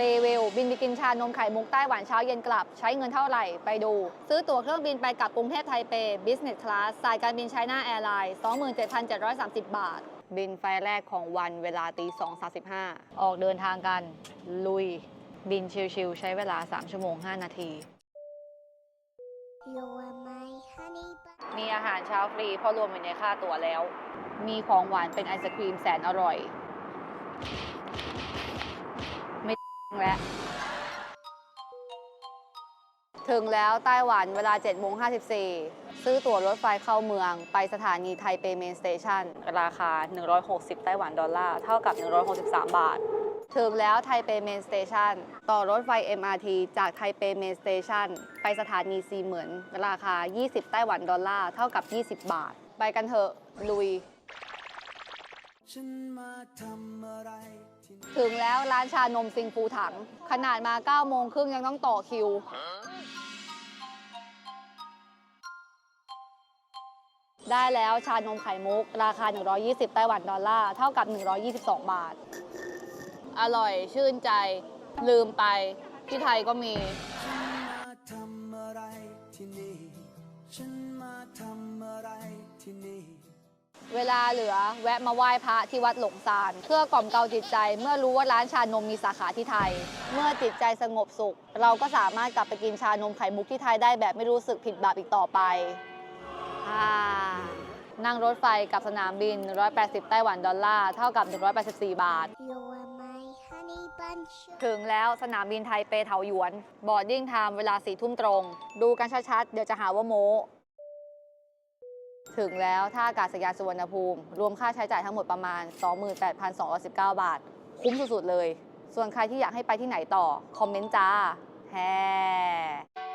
รีวิวบินไปกินชานมไข่มุกไต้หวันเช้าเย็นกลับ ใช้เงินเท่าไหร่ ไปดู ซื้อตั๋วเครื่องบินไปกลับกรุงเทพไทเป Business Class สายการบินไชน่าแอร์ไลน์27,730 บาท บินไฟล์แรกของวันเวลาตี2.35 ออกเดินทางกัน ลุย บินชิลๆใช้เวลา 3 ชั่วโมง 5 นาที You're my honey bun. มีอาหารเช้าฟรีเพราะรวมอยู่ในค่าตั๋วแล้ว มีของหวานเป็นไอศครีมแสนอร่อยไม่ แล้วถึงแล้วไต้หวันเวลา7โมง54 ซื้อตั๋วรถไฟเข้าเมืองไปสถานีไทเปเมนสเตชันราคา 160 ไต้หวันดอลลาร์ เท่ากับ 163 บาท ถึงแล้วไทเปเมนสเตชันต่อรถไฟ MRT จากไทเปเมนสเตชันไปสถานีซีเหมือน ราคา 20 ไต้หวันดอลลาร์ เท่ากับ 20 บาท ไปกันเถอะลุย ฉันมาทำอะไรที่นี่ถึงแล้วร้านชานมซิงฟูถัง ขนาดมา9โมงครึ่งยังต้องต่อคิว ได้แล้วชานมไข่มุก ราคา 120 ไต้หวันดอลลาร์ เท่ากับ 122 บาท อร่อยชื่นใจลืมไป ที่ไทยก็มี ฉันมาทำอะไรที่นี่ ฉันมาทำอะไรที่นี่ เวลาเหลือแวะมาไหว้พระที่วัดหลงซาน เพื่อกล่อมเกลาจิตใจ เมื่อรู้ว่าร้านชานมมีสาขาที่ไทย เมื่อจิตใจสงบสุข เราก็สามารถกลับไปกินชานมไข่มุกที่ไทยได้แบบไม่รู้สึกผิดบาปอีกต่อไปอ่านั่งรถไฟกับสนามบิน 180 ไต้หวันดอลลาร์ เท่ากับ 184 บาท ถึงแล้วสนามบินไทเปเถาหยวน บอร์ดดิ้งไทม์เวลาสี่ทุ่มตรง ดูกันชัดๆ เดี๋ยวจะหาว่าโม ถึงแล้วท่าอากาศยานสุวรรณภูมิ รวมค่าใช้จ่ายทั้งหมดประมาณ 28,219 บาท คุ้มสุดๆเลย ส่วนใครที่อยากให้ไปที่ไหนต่อ คอมเมนต์จ้าแฮ่